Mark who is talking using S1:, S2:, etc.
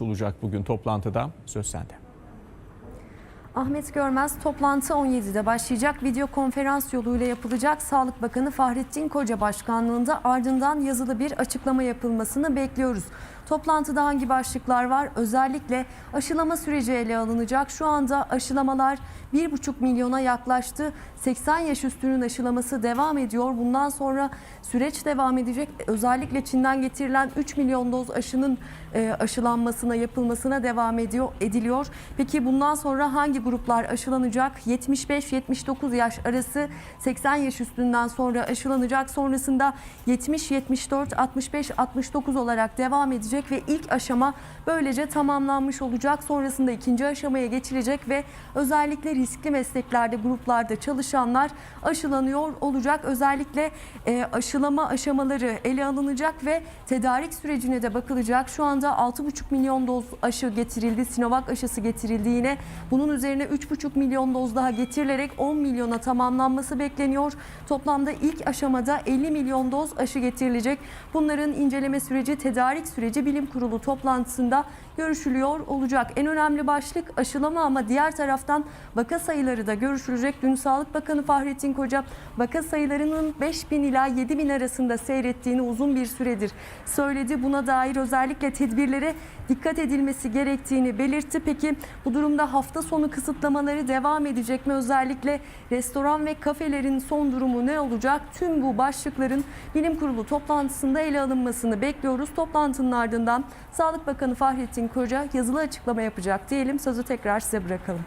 S1: olacak bugün toplantıda. Söz sende.
S2: Ahmet Görmez toplantı 17'de başlayacak. Video konferans yoluyla yapılacak. Sağlık Bakanı Fahrettin Koca başkanlığında ardından yazılı bir açıklama yapılmasını bekliyoruz. Toplantıda hangi başlıklar var? Özellikle aşılama süreci ele alınacak. Şu anda aşılamalar 1,5 milyona yaklaştı. 80 yaş üstünün aşılaması devam ediyor. Bundan sonra süreç devam edecek. Özellikle Çin'den getirilen 3 milyon doz aşının e, aşılanmasına, yapılmasına devam ediyor ediliyor. Peki bundan sonra hangi gruplar aşılanacak? 75-79 yaş arası 80 yaş üstünden sonra aşılanacak. Sonrasında 70-74, 65-69 olarak devam edecek ve ilk aşama böylece tamamlanmış olacak. Sonrasında ikinci aşamaya geçilecek ve özellikle riskli mesleklerde, gruplarda çalışanlar aşılanıyor olacak. Özellikle e, aşılama aşamaları ele alınacak ve tedarik sürecine de bakılacak. Şu anda 6,5 milyon doz aşı getirildi. Sinovac aşısı getirildi yine. Bunun üzerine 3,5 milyon doz daha getirilerek 10 milyona tamamlanması bekleniyor. Toplamda ilk aşamada 50 milyon doz aşı getirilecek. Bunların inceleme süreci, tedarik süreci bilim kurulu toplantısında görüşülüyor olacak. En önemli başlık aşılama ama diğer taraftan vaka sayıları da görüşülecek. Dün Sağlık Bakanı Fahrettin Koca vaka sayılarının 5 bin ila 7 bin arasında seyrettiğini uzun bir süredir söyledi. Buna dair özellikle tedbirlere dikkat edilmesi gerektiğini belirtti. Peki bu durumda hafta sonu kısıtlamaları devam edecek mi? Özellikle restoran ve kafelerin son durumu ne olacak? Tüm bu başlıkların bilim kurulu toplantısında ele alınmasını bekliyoruz. Toplantının ardından Sağlık Bakanı Fahrettin Koca yazılı açıklama yapacak diyelim. Sözü tekrar size bırakalım.